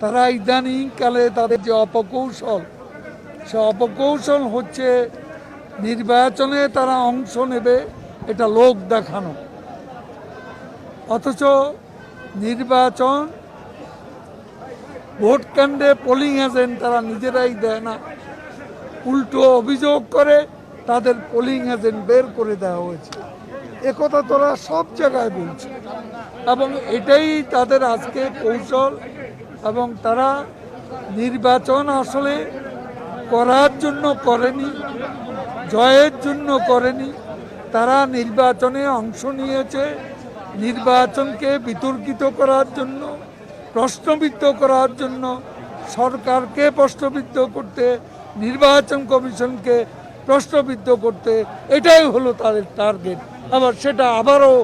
তারা ইদানিংকালে তাদের যে অপকৌশল, সে অপকৌশল হচ্ছে নির্বাচনে তারা অংশ নেবে এটা লোক দেখানো। অথচ নির্বাচন ভোট কেন্দ্রে পোলিং এজেন্ট তারা নিজেরাই দেয় না। উল্টো অভিযোগ করে তাদের পোলিং এজেন্ট বের করে দেওয়া হয়েছে। একথা তোরা সব জায়গায় বলছে এবং এটাই তাদের আজকে কৌশল এবং তারা নির্বাচন আসলে করার জন্য করেনি, জয়ের জন্য করেনি। তারা নির্বাচনে অংশ নিয়েছে, নির্বাচনকে বিতর্কিত করার জন্য, প্রশ্নবিদ্ধ করার জন্য, সরকারকে প্রশ্নবিদ্ধ করতে, নির্বাচন কমিশনকে প্রশ্নবিদ্ধ করতে। এটাই হলো তাদের টার্গেট। আবার সেটা আবারও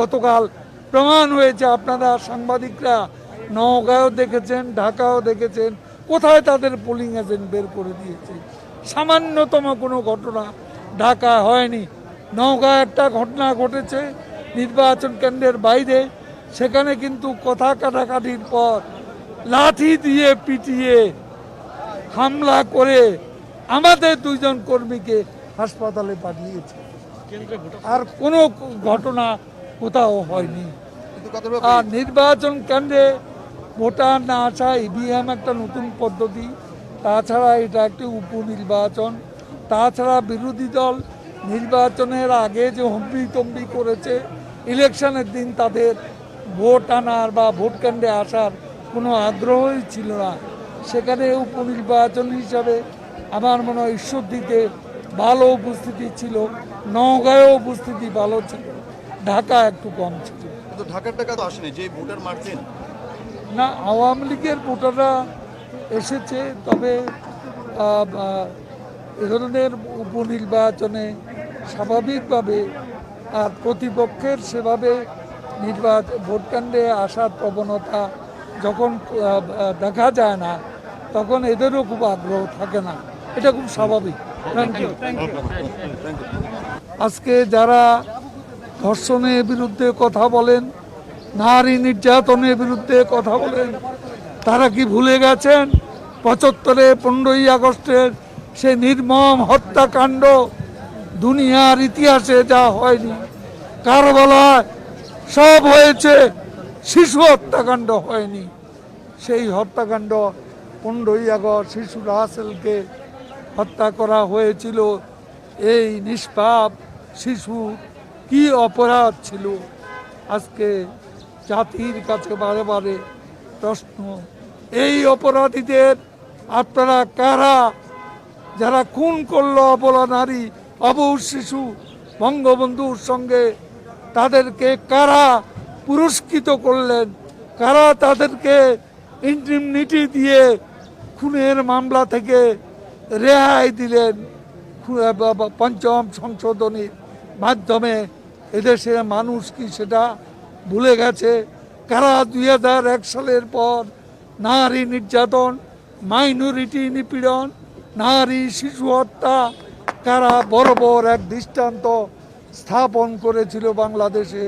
গতকাল প্রমাণ হয়েছে আপনারা সাংবাদিকরা। নওগাঁও দেখেছেন ঢাকাও দেখেছেন কোথায় তাদের পোলিং এজেন্ট বের করে দিয়েছে? সামান্যতম কোনো ঘটনা ঢাকা হয়নি। নওগাঁ একটা ঘটনা ঘটেছে নির্বাচন কেন্দ্রের বাইরে সেখানে কিন্তু কথা কাটাকাটির পর লাঠি দিয়ে পিটিয়ে হামলা করে আমাদের দুইজন কর্মীকে হাসপাতালে পাঠিয়েছে। আর কোনো ঘটনা কোথাও হয়নি। আর নির্বাচন কেন্দ্রে ভোটার না আসা ইভিএম একটা নতুন পদ্ধতি। তাছাড়া এটা একটি উপনির্বাচন। তাছাড়া বিরোধী দল নির্বাচনের আগে যে হম্বি তম্বি করেছে, ইলেকশনের দিন তাদের ভোট আনার বা ভোট কেন্দ্রে আসার কোনো আগ্রহই ছিল না। সেখানে উপনির্বাচন হিসাবে আমার মনে হয় ঈশ্বর ঈশ্বরদীতে ভালো উপস্থিতি ছিল, নওগাঁয়েও উপস্থিতি ভালো ছিল। ঢাকা একটু কম ছিল। ঢাকার টাকা তো আসেনি যে ভোটার মারছেন না আওয়ামী লীগের ভোটাররা এসেছে তবে এ ধরনের উপনির্বাচনে স্বাভাবিকভাবে আর প্রতিপক্ষের সেভাবে নির্বাচন ভোটকাণ্ডে আসার প্রবণতা যখন দেখা যায় না তখন এদেরও খুব আগ্রহ থাকে না। এটা খুব স্বাভাবিক। থ্যাংক ইউ আজকে যারা ধর্ষণের বিরুদ্ধে কথা বলেন নারী নির্যাতনের বিরুদ্ধে কথা বলেন। তারা কি ভুলে গেছেন? পঁচাত্তরে, পনেরোই আগস্টের সে নির্মম হত্যাকাণ্ড দুনিয়ার ইতিহাসে যা হয়নি কার কারবালায় সব হয়েছে, শিশু হত্যাকাণ্ড হয়নি। সেই হত্যাকাণ্ড পনেরোই আগস্ট শিশু রাসেলকে হত্যা করা হয়েছিল। এই নিষ্পাপ শিশু কি অপরাধ ছিল? আজকে জাতির কাছে বারে বারে প্রশ্ন, এই অপরাধীদের আপনারা কারা? যারা খুন করল অবলা নারী অবু শিশু, বঙ্গবন্ধুর সঙ্গে, তাদেরকে কারা পুরস্কৃত করলেন? কারা তাদেরকে ইন্টিমনিটি দিয়ে খুনের মামলা থেকে রেহাই দিলেন? পঞ্চম সংশোধনীর মাধ্যমে এদেশের মানুষ কি সেটা ভুলে গেছে। কারা দুই হাজার এক সালের পর নারী নির্যাতন, মাইনরিটি নিপীড়ন, নারী শিশু হত্যা, কারা বড় বড় এক দৃষ্টান্ত স্থাপন করেছিল বাংলাদেশে,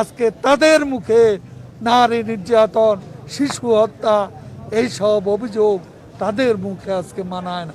আজকে তাদের মুখে নারী নির্যাতন, শিশু হত্যা, এইসব অভিযোগ তাদের মুখে আজকে মানায় না।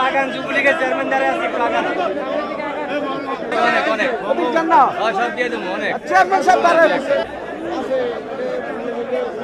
বাগান যুবলীগের চেয়ারম্যান দ্বারা আছে বাগান অনেক অনেক। সব দিয়ে দেবো অনেক। চেয়ারম্যান সাহেব Thank you.